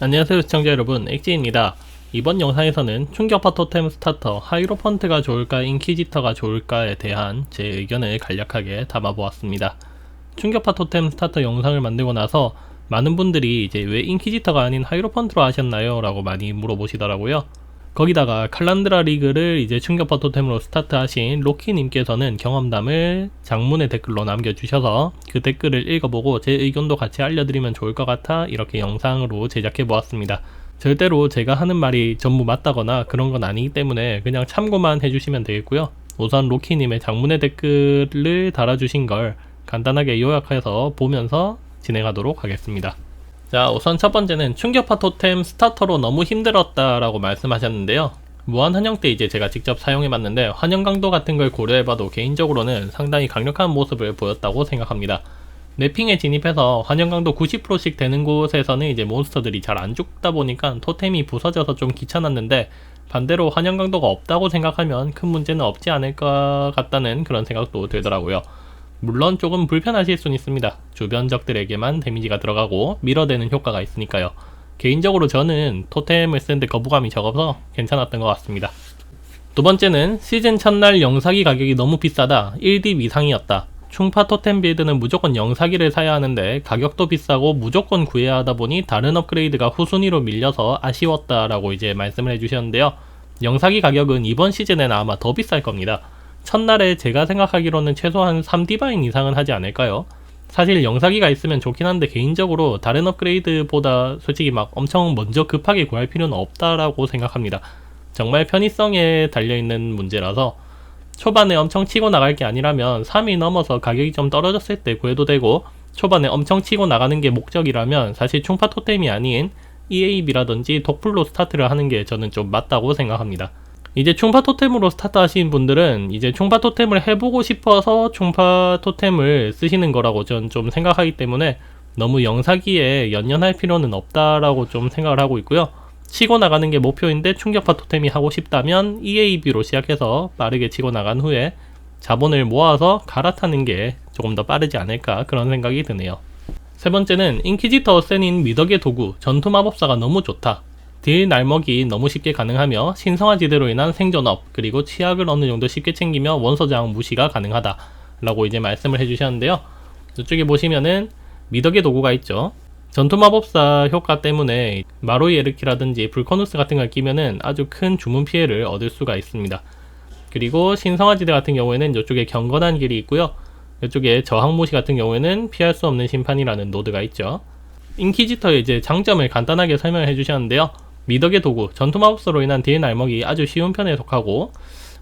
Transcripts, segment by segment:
안녕하세요 시청자 여러분. 엑지입니다. 이번 영상에서는 충격파 토템 스타터 하이로펀트가 좋을까 인키지터가 좋을까에 대한 제 의견을 간략하게 담아보았습니다. 충격파 토템 스타터 영상을 만들고 나서 많은 분들이 이제 왜 인키지터가 아닌 하이로펀트로 하셨나요? 라고 많이 물어보시더라고요 거기다가 칼란드라 리그를 이제 충격파 토템으로 스타트하신 로키님께서는 경험담을 장문의 댓글로 남겨주셔서 그 댓글을 읽어보고 제 의견도 같이 알려드리면 좋을 것 같아 이렇게 영상으로 제작해 보았습니다. 절대로 제가 하는 말이 전부 맞다거나 그런 건 아니기 때문에 그냥 참고만 해주시면 되겠고요. 우선 로키님의 장문의 댓글을 달아주신 걸 간단하게 요약해서 보면서 진행하도록 하겠습니다. 자, 우선 첫 번째는 충격파 토템 스타터로 너무 힘들었다라고 말씀하셨는데요. 무한 환영 때 이제 제가 직접 사용해봤는데 환영 강도 같은 걸 고려해봐도 개인적으로는 상당히 강력한 모습을 보였다고 생각합니다. 랩핑에 진입해서 환영 강도 90%씩 되는 곳에서는 이제 몬스터들이 잘 안 죽다 보니까 토템이 부서져서 좀 귀찮았는데 반대로 환영 강도가 없다고 생각하면 큰 문제는 없지 않을 것 같다는 그런 생각도 들더라고요. 물론 조금 불편하실 수는 있습니다. 주변 적들에게만 데미지가 들어가고 밀어대는 효과가 있으니까요. 개인적으로 저는 토템을 쓰는데 거부감이 적어서 괜찮았던 것 같습니다. 두 번째는 시즌 첫날 영사기 가격이 너무 비싸다. 1딥 이상이었다. 충파 토템 빌드는 무조건 영사기를 사야 하는데 가격도 비싸고 무조건 구해야 하다 보니 다른 업그레이드가 후순위로 밀려서 아쉬웠다라고 이제 말씀을 해주셨는데요. 영사기 가격은 이번 시즌에는 아마 더 비쌀 겁니다. 첫날에 제가 생각하기로는 최소한 3디바인 이상은 하지 않을까요? 사실 영사기가 있으면 좋긴 한데 개인적으로 다른 업그레이드보다 솔직히 막 엄청 먼저 급하게 구할 필요는 없다라고 생각합니다. 정말 편의성에 달려있는 문제라서 초반에 엄청 치고 나갈 게 아니라면 3이 넘어서 가격이 좀 떨어졌을 때 구해도 되고 초반에 엄청 치고 나가는 게 목적이라면 사실 충파 토템이 아닌 EAB라든지 독플로 스타트를 하는 게 저는 좀 맞다고 생각합니다. 이제 충파 토템으로 스타트 하신 분들은 이제 충파 토템을 해보고 싶어서 충파 토템을 쓰시는 거라고 전 좀 생각하기 때문에 너무 영사기에 연연할 필요는 없다라고 좀 생각을 하고 있고요. 치고 나가는 게 목표인데 충격파 토템이 하고 싶다면 EAB로 시작해서 빠르게 치고 나간 후에 자본을 모아서 갈아타는 게 조금 더 빠르지 않을까 그런 생각이 드네요. 세 번째는 인키지터 센인 미덕의 도구 전투 마법사가 너무 좋다. 딜 날먹이 너무 쉽게 가능하며 신성화지대로 인한 생존업 그리고 치약을 어느 정도 쉽게 챙기며 원소장 무시가 가능하다 라고 이제 말씀을 해주셨는데요. 이쪽에 보시면은 미덕의 도구가 있죠. 전투 마법사 효과 때문에 마로이 에르키라든지 불커누스 같은 걸 끼면은 아주 큰 주문 피해를 얻을 수가 있습니다. 그리고 신성화지대 같은 경우에는 이쪽에 경건한 길이 있고요. 이쪽에 저항무시 같은 경우에는 피할 수 없는 심판이라는 노드가 있죠. 인키지터의 이제 장점을 간단하게 설명해 주셨는데요 미덕의 도구, 전투마법사로 인한 딜 날먹이 아주 쉬운 편에 속하고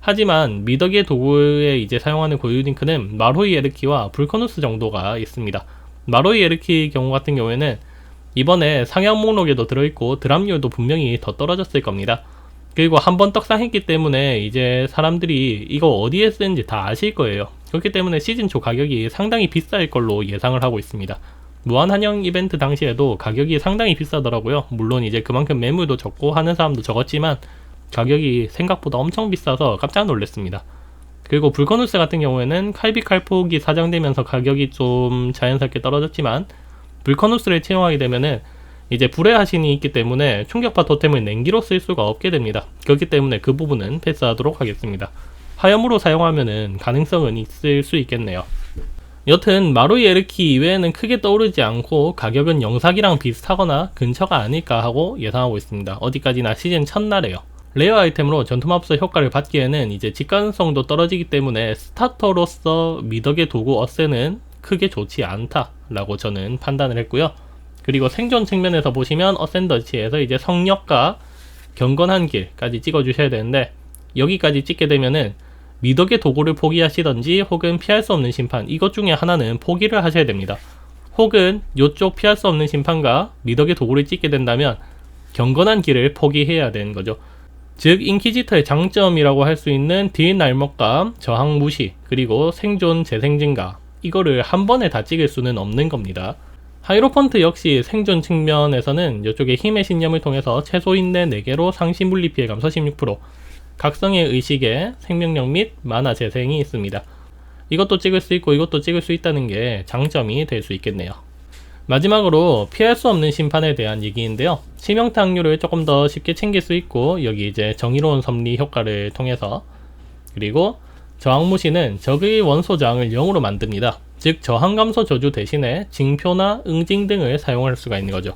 하지만 미덕의 도구에 이제 사용하는 고유 링크는 마로이 에르키와 불커누스 정도가 있습니다. 마로이 에르키 경우 같은 경우에는 이번에 상향 목록에도 들어있고 드랍률도 분명히 더 떨어졌을 겁니다. 그리고 한 번 떡상했기 때문에 이제 사람들이 이거 어디에 쓰는지 다 아실 거예요. 그렇기 때문에 시즌 초 가격이 상당히 비쌀 걸로 예상을 하고 있습니다. 무한 한영 이벤트 당시에도 가격이 상당히 비싸더라고요. 물론 이제 그만큼 매물도 적고 하는 사람도 적었지만 가격이 생각보다 엄청 비싸서 깜짝 놀랐습니다. 그리고 불커누스 같은 경우에는 칼비 칼폭이 사장되면서 가격이 좀 자연스럽게 떨어졌지만 불커누스를 채용하게 되면은 이제 불의 하신이 있기 때문에 충격파 토템을 냉기로 쓸 수가 없게 됩니다. 그렇기 때문에 그 부분은 패스하도록 하겠습니다. 화염으로 사용하면은 가능성은 있을 수 있겠네요. 여튼 마루이 에르키 이외에는 크게 떠오르지 않고 가격은 영사기랑 비슷하거나 근처가 아닐까 하고 예상하고 있습니다. 어디까지나 시즌 첫날에요. 레어 아이템으로 전투마법사 효과를 받기에는 이제 직관성도 떨어지기 때문에 스타터로서 미덕의 도구 어세는 크게 좋지 않다라고 저는 판단을 했고요. 그리고 생존 측면에서 보시면 어센더치에서 이제 성력과 경건한 길까지 찍어주셔야 되는데 여기까지 찍게 되면은 미덕의 도구를 포기하시던지 혹은 피할 수 없는 심판 이것 중에 하나는 포기를 하셔야 됩니다. 혹은 이쪽 피할 수 없는 심판과 미덕의 도구를 찍게 된다면 경건한 길을 포기해야 되는 거죠. 즉 인키지터의 장점이라고 할 수 있는 딜 날먹감, 저항 무시, 그리고 생존 재생 증가 이거를 한 번에 다 찍을 수는 없는 겁니다. 하이로펀트 역시 생존 측면에서는 이쪽에 힘의 신념을 통해서 최소 인내 4개로 상시 물리 피해 감소 16%, 각성의 의식에 생명력 및 만화 재생이 있습니다. 이것도 찍을 수 있고 이것도 찍을 수 있다는 게 장점이 될 수 있겠네요. 마지막으로 피할 수 없는 심판에 대한 얘기인데요. 치명타 확률을 조금 더 쉽게 챙길 수 있고 여기 이제 정의로운 섭리 효과를 통해서 그리고 저항 무시는 적의 원소 저항을 0으로 만듭니다. 즉 저항 감소 저주 대신에 징표나 응징 등을 사용할 수가 있는 거죠.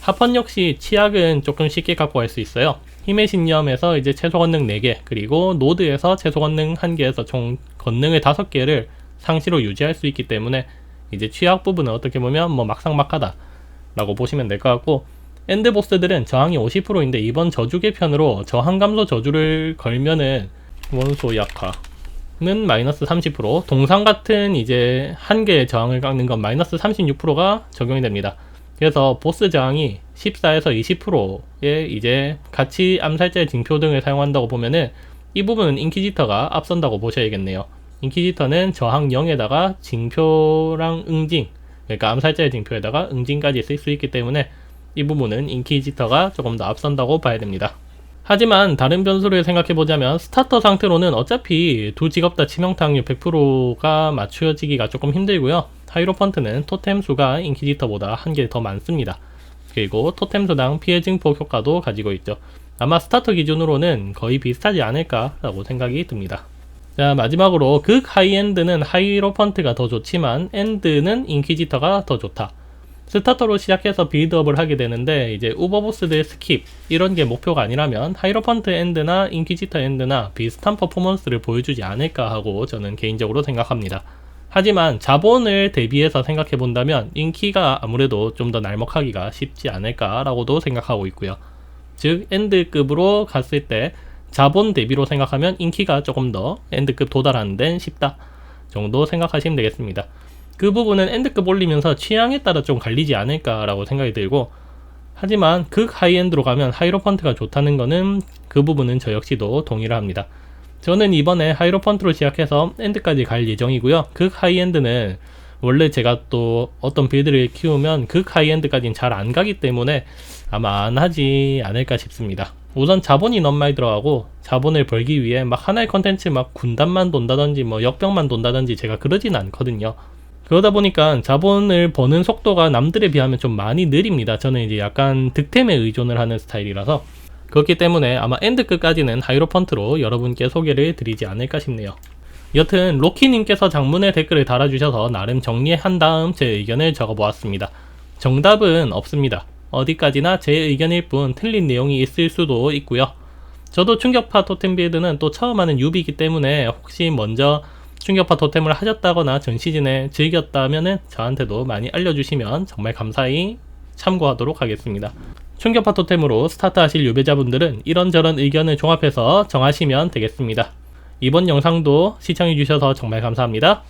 합헌 역시 치약은 조금 쉽게 갖고 갈 수 있어요. 힘의 신념에서 이제 최소 권능 4개, 그리고 노드에서 최소 권능 1개에서 총 권능을 5개를 상시로 유지할 수 있기 때문에 이제 취약 부분은 어떻게 보면 뭐 막상막하다 라고 보시면 될 것 같고 엔드 보스들은 저항이 50%인데 이번 저주 개편으로 저항 감소 저주를 걸면은 원소 약화는 마이너스 30% 동상 같은 이제 한 개의 저항을 깎는 건 마이너스 36%가 적용이 됩니다. 그래서 보스 저항이 14에서 20%의 이제 같이 암살자의 징표 등을 사용한다고 보면은 이 부분은 인키지터가 앞선다고 보셔야겠네요. 인키지터는 저항 0에다가 징표랑 응징, 그러니까 암살자의 징표에다가 응징까지 쓸 수 있기 때문에 이 부분은 인키지터가 조금 더 앞선다고 봐야 됩니다. 하지만 다른 변수를 생각해 보자면 스타터 상태로는 어차피 두 직업 다 치명타 확률 100%가 맞추어지기가 조금 힘들고요. 하이로펀트는 토템 수가 인키지터보다 한 개 더 많습니다. 그리고 토템 수당 피해 증폭 효과도 가지고 있죠. 아마 스타터 기준으로는 거의 비슷하지 않을까라고 생각이 듭니다. 자 마지막으로 극 하이엔드는 하이로펀트가 더 좋지만 엔드는 인퀴지터가 더 좋다. 스타터로 시작해서 빌드업을 하게 되는데 이제 우버보스들 스킵 이런 게 목표가 아니라면 하이로펀트 엔드나 인퀴지터 엔드나 비슷한 퍼포먼스를 보여주지 않을까 하고 저는 개인적으로 생각합니다. 하지만 자본을 대비해서 생각해 본다면 인키가 아무래도 좀 더 날먹하기가 쉽지 않을까라고도 생각하고 있고요. 즉 엔드급으로 갔을 때 자본 대비로 생각하면 인키가 조금 더 엔드급 도달하는 데는 쉽다 정도 생각하시면 되겠습니다. 그 부분은 엔드급 올리면서 취향에 따라 좀 갈리지 않을까라고 생각이 들고 하지만 극 하이엔드로 가면 하이로펀트가 좋다는 거는 그 부분은 저 역시도 동의를 합니다. 저는 이번에 하이로펀트로 시작해서 엔드까지 갈 예정이고요. 극 하이엔드는 원래 제가 또 어떤 빌드를 키우면 극 하이엔드까지는 잘 안 가기 때문에 아마 안 하지 않을까 싶습니다. 우선 자본이 너무 많이 들어가고 자본을 벌기 위해 막 하나의 컨텐츠 막 군단만 돈다든지 뭐 역병만 돈다든지 제가 그러진 않거든요. 그러다 보니까 자본을 버는 속도가 남들에 비하면 좀 많이 느립니다. 저는 이제 약간 득템에 의존을 하는 스타일이라서 그렇기 때문에 아마 엔드 끝까지는 하이로펀트로 여러분께 소개를 드리지 않을까 싶네요. 여튼 로키님께서 장문의 댓글을 달아주셔서 나름 정리한 다음 제 의견을 적어보았습니다. 정답은 없습니다. 어디까지나 제 의견일 뿐 틀린 내용이 있을 수도 있고요. 저도 충격파 토템 빌드는 또 처음 하는 유비이기 때문에 혹시 먼저 충격파 토템을 하셨다거나 전 시즌에 즐겼다면은 저한테도 많이 알려주시면 정말 감사히 참고하도록 하겠습니다. 충격파 토템으로 스타트 하실 유배자분들은 이런저런 의견을 종합해서 정하시면 되겠습니다. 이번 영상도 시청해주셔서 정말 감사합니다.